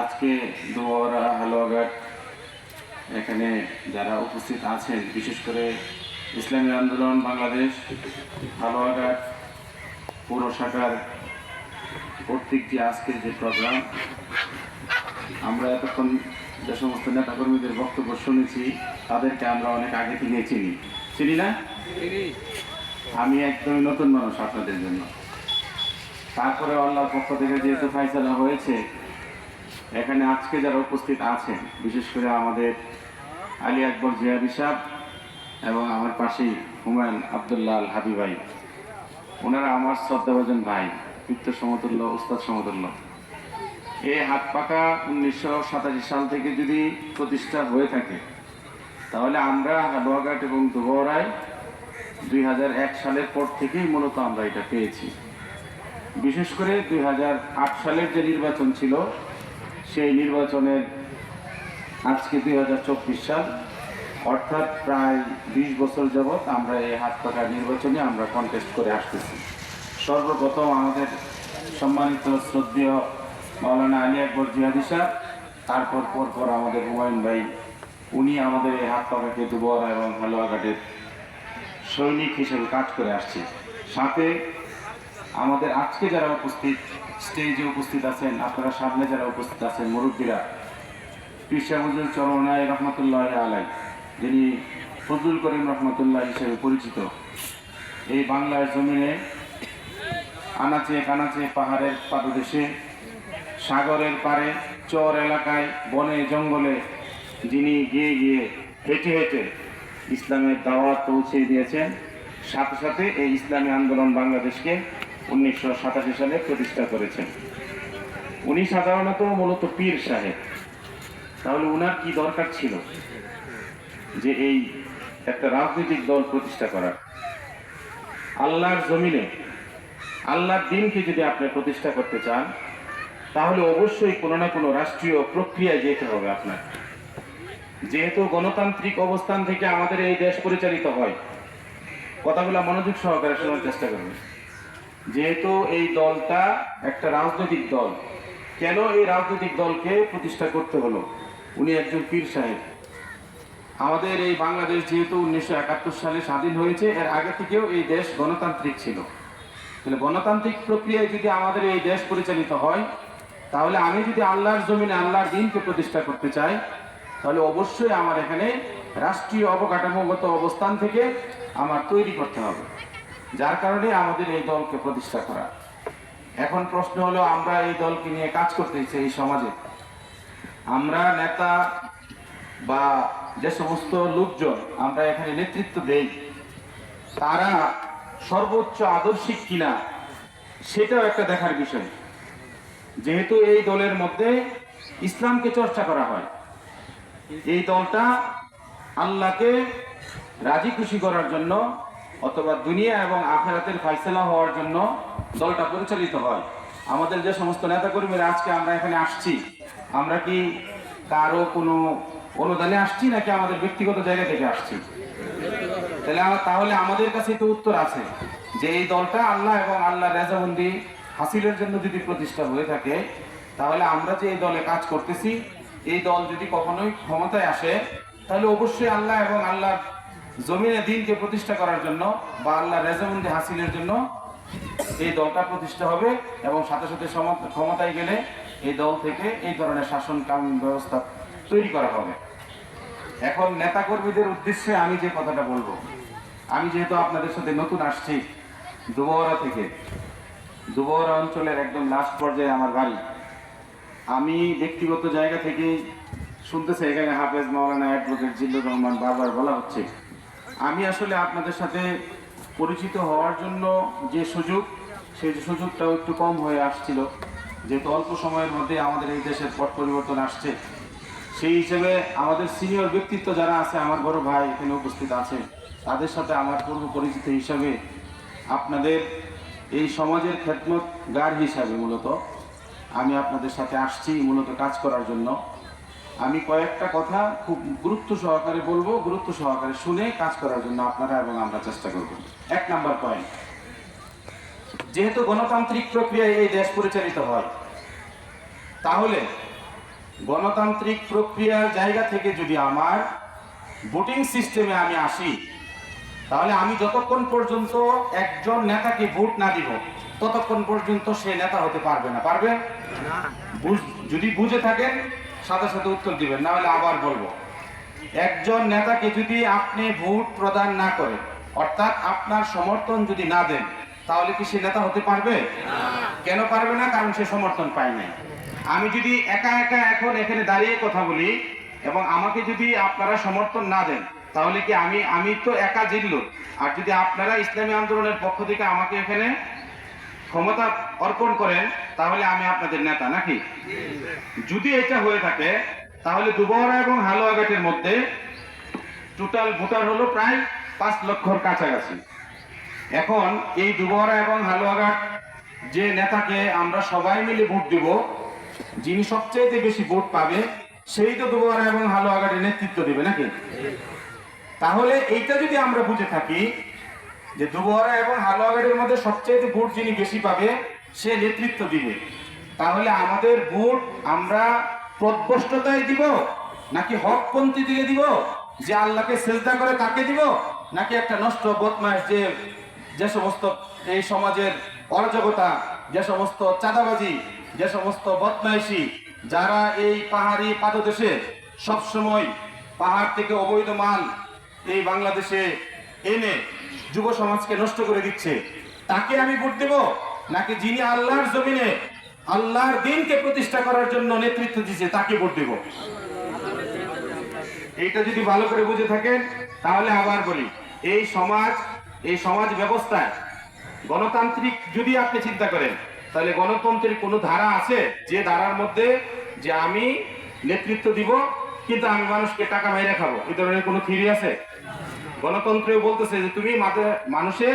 আজকে দুয়ারা হালুয়াঘাট এখানে যারা উপস্থিত আছেন বিশেষ করে ইসলামী আন্দোলন বাংলাদেশ হালুয়াঘাট পৌর শাখার কর্তৃক যে আজকের যে প্রোগ্রাম আমরা এতক্ষণ যে সমস্ত নেতাকর্মীদের বক্তব্য শুনেছি তাদেরকে আমরা অনেক আগে থেকে চিনি। চিনি না? আমি একদমই নতুন মানুষ আপনাদের জন্য। তারপরে আল্লাহর পক্ষ থেকে যেহেতু ফাইসালা হয়েছে, এখানে আজকে যারা উপস্থিত আছেন, বিশেষ করে আমাদের আলী আকবর জিয়াদি সাহ এবং আমার পাশেই হুমায়ুন আবদুল্লাহ আল হাবিবাই ওনারা আমার শ্রদ্ধাভাজন ভাই, পিত্ত সমতুল্য, উস্তাদ সমতুল্য। এই হাত পাকা উনিশশো সাতাশি সাল থেকে যদি প্রতিষ্ঠা হয়ে থাকে, তাহলে আমরা হালুয়াঘাট এবং দুবরায় দুই সালের পর থেকেই মূলত আমরা এটা পেয়েছি। বিশেষ করে দুই হাজার আট সালের যে নির্বাচন ছিল, সেই নির্বাচনের আজকে দুই হাজার চব্বিশ সাল, অর্থাৎ প্রায় বিশ বছর যাবৎ আমরা এই হাত পাকা নির্বাচনে আমরা কন্টেস্ট করে আসতেছি। সর্বপ্রথম আমাদের সম্মানিত শ্রদ্ধেয় মাওলানা আলী আকবর জিহাদি সাহ তারপর পরপর আমাদের হুমায়ুন ভাই, উনি আমাদের এই হাত পাকাকে দুবর এবং হালুয়াঘাটের সৈনিক হিসেবে কাজ করে আসছে। সাথে আমাদের আজকে যারা উপস্থিত স্টেজে উপস্থিত আছেন, আপনারা সামনে যারা উপস্থিত আছেন, মুরব্বীরা পিসাবুজুল চরমায় রহমতুল্লাহ আলাই যিনি ফজলুল করিম রহমতুল্লাহ হিসেবে পরিচিত, এই বাংলার জমিনে আনাচে কানাচে পাহাড়ের পাদদেশে, সাগরের পারে চর এলাকায়, বনে, জঙ্গলে যিনি গিয়ে গিয়ে হেঁটে হেঁটে ইসলামের দাওয়াত পৌঁছে দিয়েছেন, সাথে সাথে এই ইসলামী আন্দোলন বাংলাদেশকে উনিশশো সাতাশি সালে প্রতিষ্ঠা করেছেন। উনি সাধারণত মূলত পীর সাহেব। তাহলে উনার কি দরকার ছিল? যে এই একটা রাজনৈতিক দল প্রতিষ্ঠা করার। আল্লাহর জমিনে, আল্লাহর দিনকে যদি আপনি প্রতিষ্ঠা করতে চান, তাহলে অবশ্যই কোনো না কোনো রাষ্ট্রীয় প্রক্রিয়ায় যেতে হবে আপনার। যেহেতু গণতান্ত্রিক অবস্থান থেকে আমাদের এই দেশ পরিচালিত হয়, কথাগুলো মনোযোগ সহকারে শোনার চেষ্টা করবেন যেহেতু এই দলটা একটা রাজনৈতিক দল, কেন এই রাজনৈতিক দলকে প্রতিষ্ঠা করতে হলো? উনি একজন পীর সাহেব। আমাদের এই বাংলাদেশ যেহেতু উনিশশো একাত্তর সালে স্বাধীন হয়েছে, এর আগে থেকেও এই দেশ গণতান্ত্রিক ছিল। তাহলে গণতান্ত্রিক প্রক্রিয়ায় যদি আমাদের এই দেশ পরিচালিত হয়, তাহলে আমি যদি আল্লাহর জমিনে আল্লাহর দিনকে প্রতিষ্ঠা করতে চাই, তাহলে অবশ্যই আমার এখানে রাষ্ট্রীয় অবকাঠামোগত অবস্থান থেকে আমার তৈরি করতে হবে। যার কারণে আমাদের এই দলকে প্রতিষ্ঠা করা। এখন প্রশ্ন হলো, আমরা এই দলকে নিয়ে কাজ করতেছি এই সমাজে। আমরা নেতা বা যে সমস্ত লোকজন আমরা এখানে নেতৃত্ব দেই, তারা সর্বোচ্চ আদর্শিক কিনা, সেটাও একটা দেখার বিষয়। যেহেতু এই দলের মধ্যে ইসলামকে চর্চা করা হয়, এই দলটা আল্লাহকে রাজি খুশি করার জন্য অথবা দুনিয়া এবং আখেরাতের ফাইসলা হওয়ার জন্য দলটা পরিচালিত হয়। আমাদের যে সমস্ত নেতাকর্মীরা আজকে আমরা এখানে আসছি, আমরা কি কারও কোনো অনুদানে আসছি নাকি আমাদের ব্যক্তিগত জায়গা থেকে আসছি? তাহলে তাহলে আমাদের কাছে তো উত্তর আছে যে এই দলটা আল্লাহ এবং আল্লাহ রেজাবন্দি হাসিলের জন্য যদি প্রতিষ্ঠা হয়ে থাকে, তাহলে আমরা যে এই দলে কাজ করতেছি, এই দল যদি কখনোই ক্ষমতায় আসে, তাহলে অবশ্যই আল্লাহ এবং আল্লাহ জমিনে দিনকে প্রতিষ্ঠা করার জন্য বা আল্লাহ রেজাবন্দি হাসিলের জন্য এই দলটা প্রতিষ্ঠা হবে এবং সাথে সাথে ক্ষমতায় গেলে এই দল থেকে এই ধরনের শাসন কানুন ব্যবস্থা তৈরি করা হবে। এখন নেতাকর্মীদের উদ্দেশ্যে আমি যে কথাটা বলব, আমি যেহেতু আপনাদের সাথে নতুন আসছি দুবহরা থেকে, দুবহরা অঞ্চলের একদম লাস্ট পর্যায়ে আমার বাড়ি। আমি ব্যক্তিগত জায়গা থেকে শুনতেছি, এখানে হাফেজ মাওলানা অ্যাডভোকেট জিল্লুর রহমান বারবার বলা হচ্ছে আমি আসলে আপনাদের সাথে পরিচিত হওয়ার জন্য যে সুযোগ, সেই সুযোগটাও একটু কম হয়ে আসছিল। যেহেতু অল্প সময়ের মধ্যে আমাদের এই দেশের পট পরিবর্তন আসছে। সেই হিসেবে আমাদের সিনিয়র ব্যক্তিত্ব যারা আছে, আমার বড় ভাই এখানে উপস্থিত আছে তাদের সাথে আমার পূর্ব পরিচিত হিসাবে আপনাদের এই সমাজের খেদমত গার হিসাবে মূলত আমি আপনাদের সাথে আসছি, মূলত কাজ করার জন্য। আমি কয়েকটা কথা খুব গুরুত্ব সহকারে বলব গুরুত্ব সহকারে শুনে কাজ করার জন্য আপনারা এবং আমরা চেষ্টা করব। এক নাম্বার পয়েন্ট যেহেতু গণতান্ত্রিক প্রক্রিয়ায় এই দেশ পরিচালিত হয় তাহলে গণতান্ত্রিক প্রক্রিয়ার জায়গা থেকে যদি আমার ভোটিং সিস্টেমে আমি আসি তাহলে আমি যতক্ষণ পর্যন্ত একজন নেতাকে ভোট না দিব ততক্ষণ পর্যন্ত সে নেতা হতে পারবে না। পারবে? বুঝ- যদি বুঝে থাকেন সাথে সাথে উত্তর দিবেন না হলে আবার বলব। একজন নেতাকে যদি আপনি ভোট প্রদান না করেন অর্থাৎ আপনার সমর্থন যদি না দেন তাহলে কি সে নেতা হতে পারবে? কেন পারবে না? কারণ সে সমর্থন পায় নাই। আমি যদি একা একা এখন এখানে দাঁড়িয়ে কথা বলি এবং আমাকে যদি আপনারা সমর্থন না দেন তাহলে কি আমি আমি তো একা জিতল আর যদি আপনারা ইসলামী আন্দোলনের পক্ষ থেকে আমাকে এখানে ক্ষমতা অর্পণ করেন, তাহলে আমি আপনাদের নেতা, নাকি? যদি এটা হয়ে থাকে, তাহলে দুবহরা এবং হালুয়াঘাটের মধ্যে টোটাল ভোটার হলো প্রায় পাঁচ লক্ষর কাছাকাছি। এখন এই দুবহরা এবং হালুয়াঘাট যে নেতাকে আমরা সবাই মিলে ভোট দিব, যিনি সবচেয়ে বেশি ভোট পাবে, সেই তো দুবহরা এবং হালুয়াঘাটের নেতৃত্ব দেবে, নাকি? তাহলে এইটা যদি আমরা বুঝে থাকি যে দুবহরা এবং হালুয়াঘাটের মধ্যে সবচেয়ে ভোট যিনি বেশি পাবে, সে নেতৃত্ব দিবে। তাহলে আমাদের ভোট আমরা প্রদ্বষ্টতায় দিব, নাকি হকপন্থী দিয়ে দিব, যে আল্লাহকে সেজদা করে তাকে দিব, নাকি একটা নষ্ট বদমাস যে যে সমস্ত এই সমাজের অরাজকতা, যে সমস্ত চাঁদাবাজি, যে সমস্ত বদমাইশি, যারা এই পাহাড়ি পাদদেশে সবসময় পাহাড় থেকে অবৈধ মাল এই বাংলাদেশে এনে যুব সমাজকে নষ্ট করে দিচ্ছে। তাকে আমি ভোট দেব? নাকি যিনি আল্লাহর জমিনে আল্লাহর দিনকে প্রতিষ্ঠা করার জন্য নেতৃত্ব দিচ্ছে তাকে ভোট দেব? এইটা যদি ভালো করে বুঝে থাকেন, তাহলে আবার বলি, এই সমাজ এই সমাজ ব্যবস্থায় গণতান্ত্রিক যদি আপনি চিন্তা করেন, তাহলে গণতন্ত্রের কোনো ধারা আছে যে ধারার মধ্যে যে আমি নেতৃত্ব দিব, কিন্তু আমি মানুষকে টাকা মেরে খাব? এই ধরনের কোনো থিরি আছে? গণতন্ত্রেও বলতেছে যে তুমি মানুষের